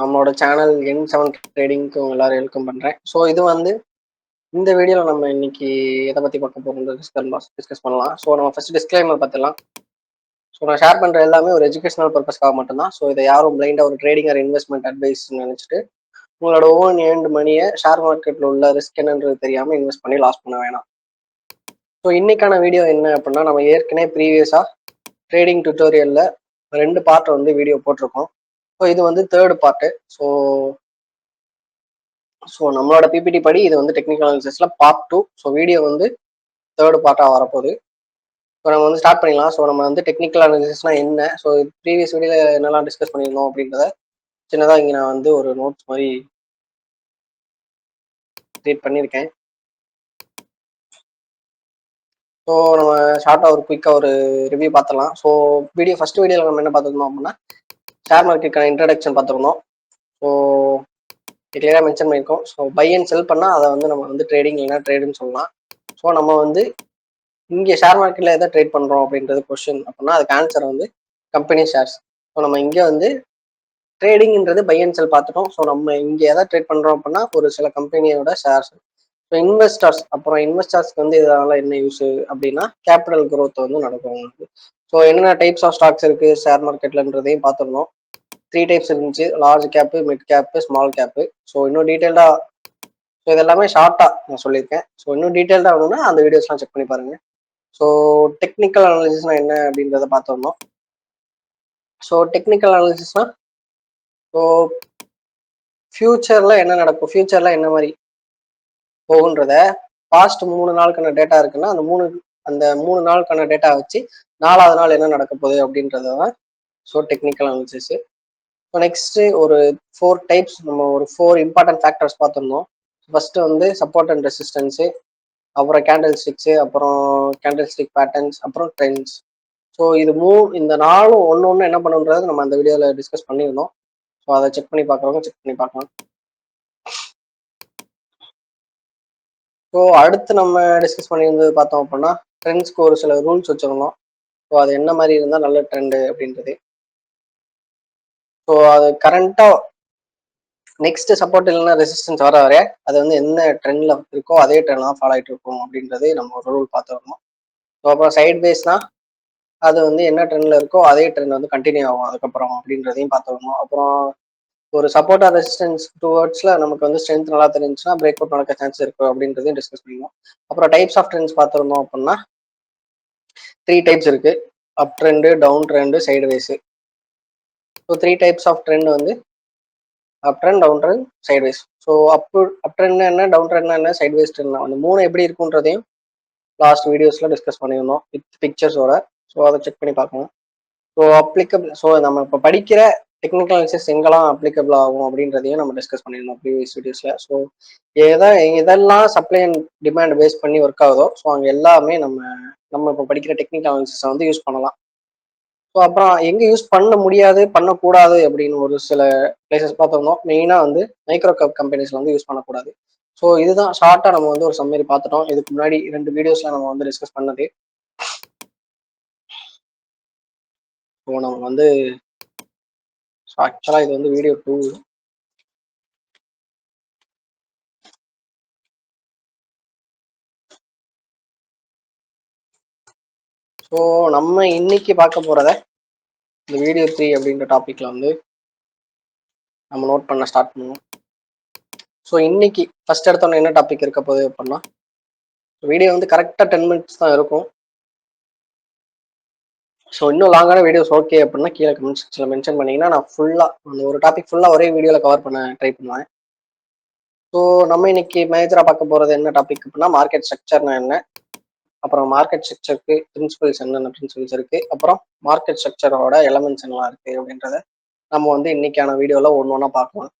நம்மளோட சேனல் என் செவன் ட்ரேடிங்க்கு உங்க எல்லாரும் வெல்கம் பண்றேன். ஸோ இது வந்து இந்த வீடியோவில் நம்ம இன்னைக்கு எதை பற்றி பார்க்க போகிறோம் டிஸ்கஸ் டிஸ்கஸ் பண்ணலாம். ஸோ நம்ம ஃபர்ஸ்ட் டிஸ்கிளைமர் பார்த்துலாம் ஸோ நான் ஷேர் பண்ணுற எல்லாமே ஒரு எஜுகேஷனல் பர்பஸ்க்காக மட்டும்தான். ஸோ இதை யாரும் பிளைண்டாக ஒரு ட்ரேடிங் ஆர் இன்வெஸ்ட்மெண்ட் அட்வைஸ் நினச்சிட்டு உங்களோட ஓன் ஏண்ட் மணியை ஷேர் மார்க்கெட்டில் உள்ள ரிஸ்க் என்னன்றது தெரியாமல் இன்வெஸ்ட் பண்ணி லாஸ் பண்ண வேணாம். ஸோ இன்னைக்கான வீடியோ என்ன அப்படின்னா நம்ம ஏற்கனவே ப்ரீவியஸாக ட்ரேடிங் டுட்டோரியலில் ரெண்டு பார்ட் வந்து வீடியோ போட்டிருக்கோம். ஸோ இது வந்து தேர்ட் பார்ட்டு ஸோ ஸோ நம்மளோட பிபிடி படி இது வந்து டெக்னிக்கல் அனாலிசிஸில் பார்ட் டூ ஸோ வீடியோ வந்து தேர்டு பார்ட்டாக வரப்போகுது. ஸோ நம்ம வந்து ஸ்டார்ட் பண்ணிடலாம். ஸோ நம்ம வந்து டெக்னிக்கல் அனாலிசிஸ்னால் என்ன? ஸோ ப்ரீவியஸ் வீடியோவில் என்னெல்லாம் டிஸ்கஸ் பண்ணியிருந்தோம் அப்படின்றத சின்னதாக இங்கே நான் வந்து ஒரு நோட்ஸ் மாதிரி க்ரியேட் பண்ணியிருக்கேன். ஸோ நம்ம ஷார்ட்டாக ஒரு குயிக்காக ஒரு ரிவ்யூ பார்த்துடலாம். ஸோ வீடியோ ஃபஸ்ட் வீடியோவில் நம்ம என்ன பார்த்துருந்தோம் அப்படின்னா ஷேர் மார்க்கெட்டுக்கான இன்ட்ரடக்ஷன் பார்த்துருந்தோம். ஸோ கிளியராக மென்ஷன் பண்ணியிருக்கோம். ஸோ பை அண்ட் செல் பண்ணால் அதை வந்து நம்ம வந்து ட்ரேடிங் இல்லைனா ட்ரேடுன்னு சொல்லலாம். ஸோ நம்ம வந்து இங்கே ஷேர் மார்க்கெட்டில் எதை ட்ரேட் பண்ணுறோம் அப்படின்றது கொஸ்டின் அப்படின்னா அதுக்கு ஆன்சர் வந்து கம்பெனி ஷேர்ஸ் ஸோ நம்ம இங்கே வந்து ட்ரேடிங்ன்றது பை அண்ட் செல் பார்த்துட்டோம். ஸோ நம்ம இங்கே எதை ட்ரேட் பண்ணுறோம் அப்படின்னா ஒரு சில கம்பெனியோட ஷேர்ஸ் ஸோ இன்வெஸ்டர்ஸ் அப்புறம் இன்வெஸ்டர்ஸ்க்கு வந்து இதனால என்ன யூஸ் அப்படின்னா கேபிட்டல் க்ரோத் வந்து நடக்கும். ஸோ என்னென்ன டைப்ஸ் ஆஃப் ஸ்டாக்ஸ் இருக்குது ஷேர் மார்க்கெட்லன்றதையும் பார்த்துருந்தோம். த்ரீ டைப்ஸ் இருந்துச்சு large cap mid cap small cap so இன்னும் டீட்டெயில்டாக ஸோ இது எல்லாமே ஷார்ட்டாக நான் சொல்லியிருக்கேன். ஸோ இன்னும் டீட்டெயில்டாக வேணும்னா அந்த வீடியோஸ்லாம் செக் பண்ணி பாருங்கள் ஸோ டெக்னிக்கல் அனாலிசிஸ்னால் என்ன அப்படின்றத பார்த்துருந்தோம் ஸோ டெக்னிக்கல் அனாலிசிஸ்னால் ஸோ ஃப்யூச்சரில் என்ன நடக்கும்? ஃப்யூச்சரில் என்ன மாதிரி போகுன்றத பாஸ்ட் மூணு நாளுக்கான டேட்டா இருக்குன்னா அந்த மூணு அந்த மூணு நாளுக்கான டேட்டா வச்சு நாலாவது நாள் என்ன நடக்க போகுது அப்படின்றத தான் so technical analysis so next ஒரு ஃபோர் டைப்ஸ் நம்ம ஒரு ஃபோர் இம்பார்ட்டன்ட் ஃபேக்டர்ஸ் பார்த்துருந்தோம். ஃபர்ஸ்ட் வந்து சப்போர்ட் அண்ட் ரெசிஸ்டன்ஸு அப்புறம் கேண்டில் ஸ்டிக்ஸு அப்புறம் கேண்டில் ஸ்டிக் பேட்டர்ன்ஸ் அப்புறம் ட்ரெண்ட்ஸ் ஸோ இது மூ இந்த நாளும் ஒன்று ஒன்று என்ன பண்ணுன்றது நம்ம அந்த வீடியோவில் டிஸ்கஸ் பண்ணியிருந்தோம். ஸோ அதை செக் பண்ணி பார்க்குறவங்க செக் பண்ணி பார்க்கலாம். ஸோ அடுத்து நம்ம டிஸ்கஸ் பண்ணியிருந்தது பார்த்தோம் அப்படின்னா ட்ரெண்ட்ஸ்க்கு ஒரு சில ரூல்ஸ் வச்சுருந்தோம். ஸோ அது என்ன மாதிரி இருந்தால் நல்ல ட்ரெண்டு அப்படின்றது. ஸோ அது கரண்ட்டாக நெக்ஸ்ட் சப்போர்ட் இல்லைன்னா ரெசிஸ்டன்ஸ் வர வர அது வந்து என்ன ட்ரெண்டில் இருக்கோ அதே ட்ரெண்ட் தான் ஃபாலோ ஆகிட்டு இருக்கும் அப்படின்றது நம்ம ஒரு ரூல் பார்த்துருக்கோம் ஸோ அப்புறம் சைட் பேஸ்னா அது வந்து என்ன ட்ரெண்டில் இருக்கோ அதே ட்ரெண்ட் வந்து கண்டினியூ ஆகும் அதுக்கப்புறம் அப்படின்றதையும் பார்த்துருக்கோம் அப்புறம் ஒரு சப்போர்ட் ஆர் ரெசிஸ்டன்ஸ் டுவர்ட்ஸில் நமக்கு வந்து ஸ்ட்ரென்த் நல்லா தெரிஞ்சுன்னா பிரேக் அவுட் நடக்க சான்ஸ் இருக்கும் அப்படின்றதையும் டிஸ்கஸ் பண்ணிருந்தோம் அப்புறம் டைப்ஸ் ஆஃப் ட்ரெண்ட்ஸ் பார்த்துருந்தோம் அப்படின்னா த்ரீ டைப்ஸ் இருக்கு. Up trend down trend sideways so three types of trend வந்து up trend down trend sideways so up up trend என்ன டவுன் ட்ரெண்ட் என்ன சைட்வைஸ் ட்ரெண்ட் அந்த மூணு எப்படி இருக்குன்றதையும் லாஸ்ட் வீடியோஸ்ல டிஸ்கஸ் பண்ணியிருந்தோம் வித் பிக்சர்ஸோட ஸோ அதை செக் பண்ணி பார்க்கணும் ஸோ அப்ளிகபிள் ஸோ நம்ம இப்போ படிக்கிற டெக்னிக்கல் அனாலிசிஸ் எங்கெல்லாம் அப்ளிகபிள் ஆகும் அப்படின்றதையும் நம்ம டிஸ்கஸ் பண்ணியிருந்தோம் ப்ரீவியஸ் வீடியோஸ்ல ஸோ எதை இதெல்லாம் சப்ளை அண்ட் டிமாண்ட் பேஸ் பண்ணி ஒர்க் ஆகுதோ ஸோ அங்கே எல்லாமே நம்ம நம்ம இப்போ படிக்கிற டெக்னிக்கல் அனாலிசிஸை வந்து யூஸ் பண்ணலாம். ஸோ அப்புறம் எங்கே யூஸ் பண்ண முடியாது பண்ணக்கூடாது அப்படின்னு ஒரு சில பிளேசஸ் பார்த்துருந்தோம். மெயினாக வந்து மைக்ரோ கப் கம்பெனிஸில் வந்து யூஸ் பண்ணக்கூடாது. ஸோ இதுதான் ஷார்ட்டாக நம்ம வந்து ஒரு சம்மரி பார்த்துட்டோம். இதுக்கு முன்னாடி ரெண்டு வீடியோஸில் நம்ம வந்து டிஸ்கஸ் பண்ணது. ஸோ நம்ம வந்து ஸோ ஆக்சுவலாக இது வந்து வீடியோ டூ ஸோ நம்ம இன்னைக்கு பார்க்க போகிறத இந்த வீடியோ த்ரீ அப்படின்ற டாப்பிக்கில் வந்து நம்ம நோட் பண்ண ஸ்டார்ட் பண்ணுவோம். ஸோ இன்னைக்கு ஃபஸ்ட் எடுத்தோன்னே என்ன டாபிக் இருக்க போகுது அப்படின்னா வீடியோ வந்து கரெக்டாக டென் மினிட்ஸ் தான் இருக்கும். ஸோ இன்னும் லாங்கான வீடியோஸ் ஓகே அப்படின்னா கீழே கமெண்ட் செக்ஷனில் மென்ஷன் பண்ணிங்கன்னா நான் ஃபுல்லாக அந்த ஒரு டாபிக் ஃபுல்லாக ஒரே வீடியோவில் கவர் பண்ண ட்ரை பண்ணுவேன். ஸோ நம்ம இன்னைக்கு மேஜராக பார்க்க போகிறது என்ன டாபிக் அப்படின்னா மார்க்கெட் ஸ்ட்ரக்சர்னா என்ன? அப்புறம் மார்க்கெட் ஸ்ட்ரக்சருக்கு பிரின்சிபல்ஸ் என்னென்ன பிரின்சிபல்ஸ் இருக்கு? அப்புறம் மார்க்கெட் ஸ்ட்ரக்சரோட எலமெண்ட்ஸ் என்னலாம் இருக்கு அப்படின்றத நம்ம வந்து இன்னைக்கான வீடியோவில் ஒன்று ஒன்றா பார்க்கலாம்.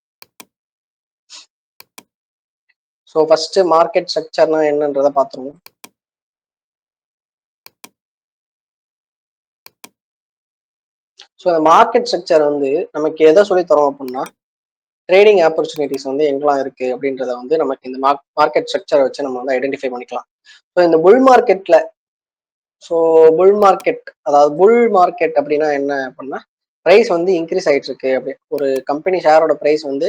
ஸோ ஃபர்ஸ்ட் மார்க்கெட் ஸ்ட்ரக்சர்னா என்னன்றதை பார்த்துருவோம். ஸோ இந்த மார்க்கெட் ஸ்ட்ரக்சர் வந்து நமக்கு எதை சொல்லி தரோம் அப்படின்னா ட்ரேடிங் ஆப்பர்ச்சுனிட்டிஸ் வந்து எங்கெல்லாம் இருக்கு அப்படின்றத வந்து நமக்கு இந்த மார்க் மார்க்கெட் ஸ்ட்ரக்சரை வச்சு நம்ம வந்து ஐடென்டிஃபை பண்ணிக்கலாம். ஸோ இந்த புல் மார்க்கெட்ல ஸோ புல் மார்க்கெட் அதாவது புல் மார்க்கெட் அப்படின்னா என்ன அப்படின்னா ப்ரைஸ் வந்து இன்க்ரீஸ் ஆகிட்டு இருக்கு அப்படி. ஒரு கம்பெனி ஷேரோட ப்ரைஸ் வந்து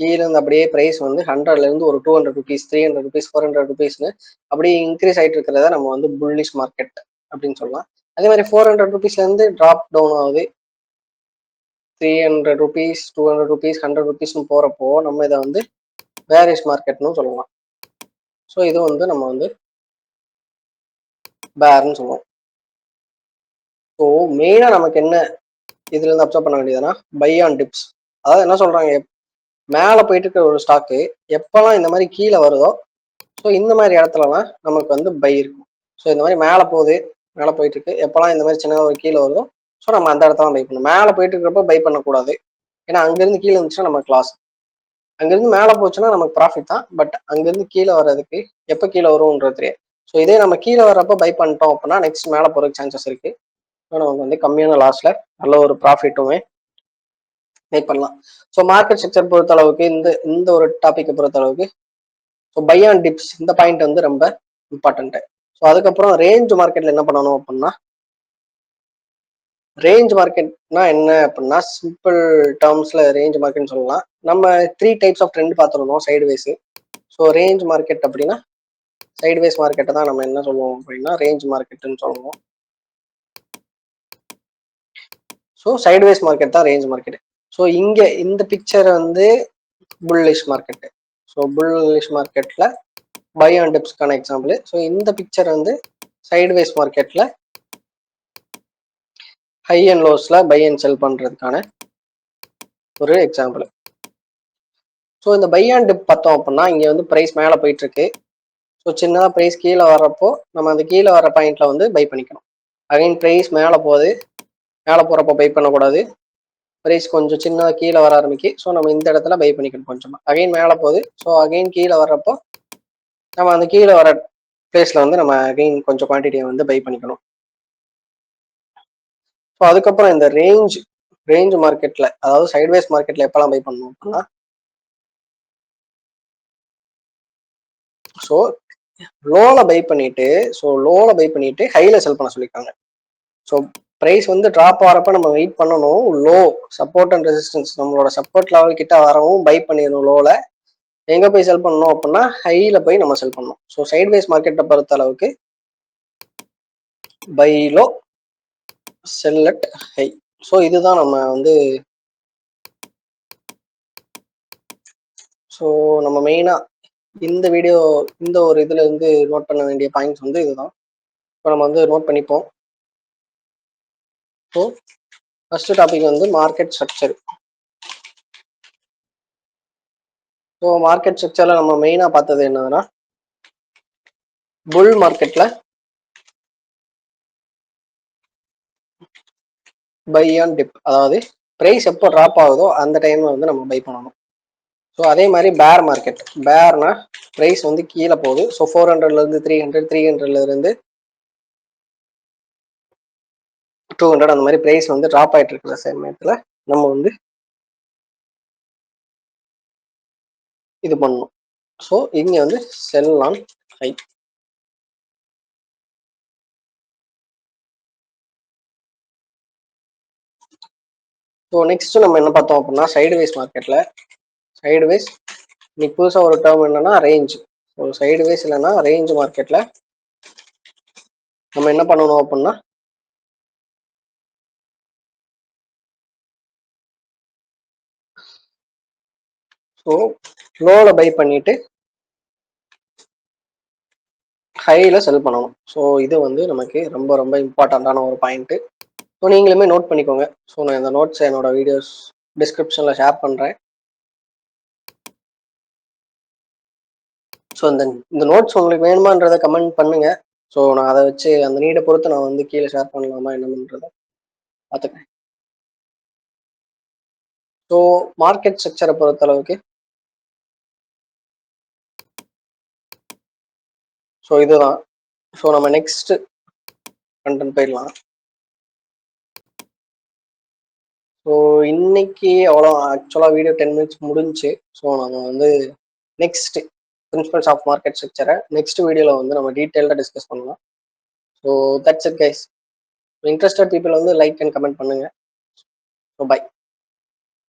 கீழே இருந்து அப்படியே ப்ரைஸ் வந்து ஹண்ட்ரட்லேருந்து ஒரு two hundred rupees three hundred rupees four hundred ருபீஸ்னு அப்படியே இன்க்ரீஸ் ஆகிட்டு இருக்கிறத நம்ம வந்து புல்லிஷ் மார்க்கெட் அப்படின்னு சொல்லலாம். அதே மாதிரி ஃபோர் ஹண்ட்ரட் ருபீஸ்லேருந்து ட்ராப் டவுன் ஆகுது. Three hundred rupees two hundred rupees hundred ருபீஸ்னு போறப்போ நம்ம இதை வந்து வேரிஷ் மார்க்கெட்னு சொல்லலாம். ஸோ இது வந்து நம்ம வந்து பேர்னு சொல்லுவோம். ஸோ மெயினாக நமக்கு என்ன இதுல இருந்து அப்சர்வ் பண்ண வேண்டியதுன்னா பை ஆன் டிப்ஸ் அதாவது என்ன சொல்றாங்க? மேலே போயிட்டு இருக்கிற ஒரு ஸ்டாக்கு எப்போல்லாம் இந்த மாதிரி கீழே வருதோ ஸோ இந்த மாதிரி இடத்துலலாம் நமக்கு வந்து பை இருக்கும். ஸோ இந்த மாதிரி மேலே போகுது மேலே போயிட்டு இருக்கு. எப்போல்லாம் இந்த மாதிரி சின்னதாக ஒரு கீழே வருதோ ஸோ நம்ம அந்த இடத்துல பை பண்ணணும். மேலே போயிட்டு இருக்கிறப்ப பை பண்ணக்கூடாது. ஏன்னா அங்கேருந்து கீழே இருந்துச்சுன்னா நமக்கு கிளாஸ் அங்கேருந்து மேலே போச்சுன்னா நமக்கு ப்ராஃபிட் தான். பட் அங்கேருந்து கீழே வர்றதுக்கு எப்போ கீழே வரும்ன்றது தெரியாது. ஸோ இதே நம்ம கீழே வர்றப்ப பை பண்ணிட்டோம் அப்படின்னா நெக்ஸ்ட் மேலே போகிறதுக்கு சான்சஸ் இருக்குது ஸோ நமக்கு வந்து கம்மியான லாஸில் நல்ல ஒரு ப்ராஃபிட்டுமே மேக் பண்ணலாம். ஸோ மார்க்கெட் ஸ்ட்ரக்சர் பொறுத்த அளவுக்கு இந்த இந்த ஒரு டாப்பிக்கை பொறுத்த அளவுக்கு ஸோ பை ஆன் டிப்ஸ் இந்த பாயிண்ட் வந்து ரொம்ப இம்பார்ட்டன்ட்டு ஸோ அதுக்கப்புறம் ரேஞ்ச் மார்க்கெட்டில் என்ன பண்ணணும் அப்படின்னா ரேஞ்ச் மார்க்கெட்னா என்ன அப்படின்னா சிம்பிள் டேர்ம்ஸ்ல ரேஞ்ச் மார்க்கெட்னு சொல்லலாம். நம்ம த்ரீ டைப்ஸ் ஆஃப் ட்ரெண்ட் பார்த்துருந்தோம் சைடுவேஸ் ஸோ ரேஞ்ச் மார்க்கெட் அப்படின்னா சைடுவேஸ் மார்க்கெட்டை தான் நம்ம என்ன சொல்லுவோம் அப்படின்னா ரேஞ்ச் மார்க்கெட்டுன்னு சொல்லுவோம். ஸோ சைடுவேஸ் மார்க்கெட் தான் ரேஞ்ச் மார்க்கெட் ஸோ இங்கே இந்த பிக்சர் வந்து புல்லிஷ் மார்க்கெட்டு ஸோ புல்லிஷ் மார்க்கெட்டில் பை அண்ட் டிப்ஸ்க்கான எக்ஸாம்பிள் ஸோ இந்த பிக்சர் வந்து சைடுவேஸ் மார்க்கெட்டில் ஹை அண்ட் லோஸில் பை அண்ட் செல் பண்ணுறதுக்கான ஒரு எக்ஸாம்பிள் ஸோ இந்த பை அண்ட் டிப் பார்த்தோம் அப்படின்னா இங்கே வந்து ப்ரைஸ் மேலே போயிட்டு இருக்கு ஸோ சின்னதாக ப்ரைஸ் கீழே வர்றப்போ நம்ம அந்த கீழே வர பாயிண்ட்ல வந்து பை பண்ணிக்கணும். அகைன் ப்ரைஸ் மேலே போகுது. மேலே போகிறப்ப பை பண்ணக்கூடாது. ப்ரைஸ் கொஞ்சம் சின்னதாக கீழே வர ஆரம்பிக்கு. ஸோ நம்ம இந்த இடத்துல பை பண்ணிக்கணும் கொஞ்சமாக அகைன் மேலே போகுது. ஸோ அகைன் கீழே வர்றப்போ நம்ம அந்த கீழே வர பிளேஸில் வந்து நம்ம அகைன் கொஞ்சம் குவான்டிட்டியை வந்து பை பண்ணிக்கணும். ஸோ அதுக்கப்புறம் இந்த ரேஞ்ச் ரேஞ்ச் மார்க்கெட்டில் அதாவது சைட்வேஸ் மார்க்கெட்டில் எப்பெல்லாம் பை பண்ணணும் அப்படின்னா ஸோ லோவில் பை பண்ணிட்டு ஸோ லோவில் பை பண்ணிட்டு ஹையில் செல் பண்ண சொல்லியிருக்காங்க. ஸோ ப்ரைஸ் வந்து ட்ராப் ஆகிறப்ப நம்ம வெயிட் பண்ணணும். லோ சப்போர்ட் அண்ட் ரெசிஸ்டன்ஸ் நம்மளோட சப்போர்ட் லெவல் கிட்ட வரவும் பை பண்ணிடணும் லோவில் எங்கே போய் செல் பண்ணணும் அப்படின்னா ஹையில் போய் நம்ம செல் பண்ணணும். ஸோ சைட்வேஸ் மார்க்கெட்டை பொறுத்த அளவுக்கு buy low sell at high so இதுதான் நம்ம வந்து ஸோ நம்ம மெயினாக இந்த வீடியோ இந்த ஒரு இதில் இருந்து நோட் பண்ண வேண்டிய பாயிண்ட்ஸ் வந்து இதுதான். இப்போ நம்ம வந்து நோட் பண்ணிப்போம். ஸோ ஃபர்ஸ்ட் டாபிக் வந்து மார்க்கெட் ஸ்ட்ரக்சர் ஸோ மார்க்கெட் ஸ்ட்ரக்சரில் நம்ம மெயினாக பார்த்தது என்னதுன்னா புல் மார்க்கெட்டில் பை ஆன் டிப் அதாவது ப்ரைஸ் எப்போ ட்ராப் ஆகுதோ அந்த டைமில் வந்து நம்ம பை பண்ணணும். ஸோ அதே மாதிரி பேர் மார்க்கெட் பேர்னா ப்ரைஸ் வந்து கீழே போகுது. ஸோ ஃபோர் ஹண்ட்ரட்லேருந்து த்ரீ ஹண்ட்ரட் த்ரீ ஹண்ட்ரட்லேருந்து டூ ஹண்ட்ரட் அந்த மாதிரி ப்ரைஸ் வந்து ட்ராப் ஆகிட்டு இருக்கிற சமயத்தில் நம்ம வந்து இது பண்ணணும். ஸோ இங்கே வந்து sell on high so next நம்ம என்ன பார்த்தோம் அப்படின்னா சைடுவைஸ் மார்க்கெட்டில் சைடுவேஸ் இன்னைக்கு புதுசாக ஒரு டேர்ம் என்னன்னா ரேஞ்ச் ஸோ சைடுவேஸ் இல்லைன்னா ரேஞ்ச் மார்க்கெட்டில் நம்ம என்ன பண்ணணும் அப்படின்னா ஸோ லோவில் பை பண்ணிட்டு ஹையில் செல் பண்ணணும். ஸோ இது வந்து நமக்கு ரொம்ப ரொம்ப இம்பார்ட்டண்ட்டான ஒரு பாயிண்ட்டு ஸோ நீங்களுமே நோட் பண்ணிக்கோங்க. ஸோ நான் இந்த நோட்ஸ் என்னோட வீடியோஸ் டிஸ்கிரிப்ஷனில் ஷேர் பண்ணுறேன் ஸோ இந்த இந்த நோட்ஸ் உங்களுக்கு வேணுமான்றதை கமெண்ட் பண்ணுங்க. ஸோ நான் அதை வச்சு அந்த நீடை பொறுத்து நான் வந்து கீழே ஷேர் பண்ணலாமா என்ன பண்ணுறதை பார்த்துக்கிறேன் ஸோ மார்க்கெட் ஸ்ட்ரக்சரை பொறுத்த அளவுக்கு. ஸோ இதுதான். ஸோ நம்ம நெக்ஸ்ட் கண்டென்ட் போயிடலாம் ஸோ இன்னைக்கு அவ்வளோ ஆக்சுவலாக வீடியோ டென் மினிட்ஸ் முடிஞ்சு ஸோ நம்ம வந்து நெக்ஸ்ட் பிரின்சிபல்ஸ் ஆஃப் மார்க்கெட் ஸ்ட்ரக்சரை நெக்ஸ்ட் வீடியோவில் வந்து நம்ம டீட்டெயில்டாக டிஸ்கஸ் பண்ணலாம். So that's it guys interested people வந்து லைக் அண்ட் கமெண்ட் பண்ணுங்கள் பாய்